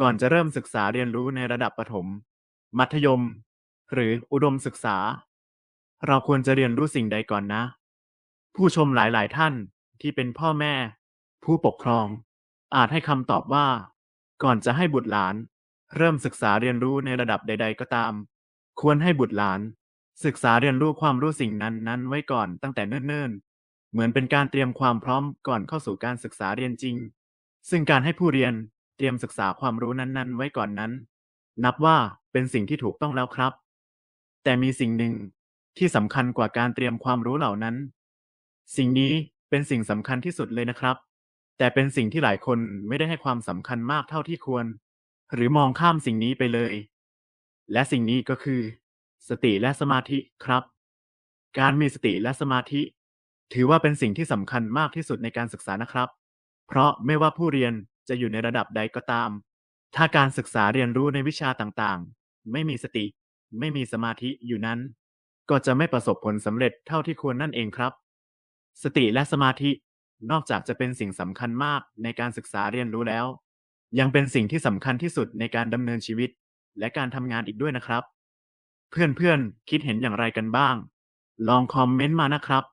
ก่อนจะเริ่มศึกษาเรียนรู้ในระดับประถม มัธยม หรืออุดมศึกษา เราควรจะเรียนรู้สิ่งใดก่อนนะ ผู้ชมหลายๆ ท่านที่เป็นพ่อแม่ ผู้ปกครอง อาจให้คำตอบว่า ก่อนจะให้บุตรหลาน เริ่มศึกษาเรียนรู้ในระดับใด ๆ ก็ตาม ควรให้บุตรหลาน ศึกษาเรียนรู้ความรู้สิ่งนั้นๆ ไว้ก่อนตั้งแต่เนิ่นๆ เหมือนเป็นการเตรียมความพร้อมก่อนเข้าสู่การศึกษาเรียนจริง ซึ่งการให้ผู้เรียน เตรียมศึกษาความรู้นั้นๆ ไว้ก่อนนั้น นับว่าเป็นสิ่งที่ถูกต้องแล้วครับ แต่มีสิ่งหนึ่งที่สำคัญกว่าการเตรียมความรู้เหล่านั้น สิ่งนี้เป็นสิ่งสำคัญที่สุดเลยนะครับ แต่เป็นสิ่งที่หลายคนไม่ได้ให้ความสำคัญมากเท่าที่ควร หรือมองข้ามสิ่งนี้ไปเลย และสิ่งนี้ก็คือ สติและสมาธิครับ การมีสติและสมาธิ ถือว่าเป็นสิ่งที่สำคัญมากที่สุดในการศึกษานะครับ เพราะไม่ว่าผู้เรียน จะอยู่ในระดับใดก็ตาม ถ้าการศึกษาเรียนรู้ในวิชาต่างๆ ไม่มีสติ ไม่มีสมาธิอยู่นั้น ก็จะไม่ประสบผลสำเร็จเท่าที่ควรนั่นเองครับ สติและสมาธินอกจากจะเป็นสิ่งสำคัญมากในการศึกษาเรียนรู้แล้ว ยังเป็นสิ่งที่สำคัญที่สุดในการดำเนินชีวิต และการทำงานอีกด้วยนะครับ เพื่อนๆ คิดเห็นอย่างไรกันบ้าง ลองคอมเมนต์มานะครับ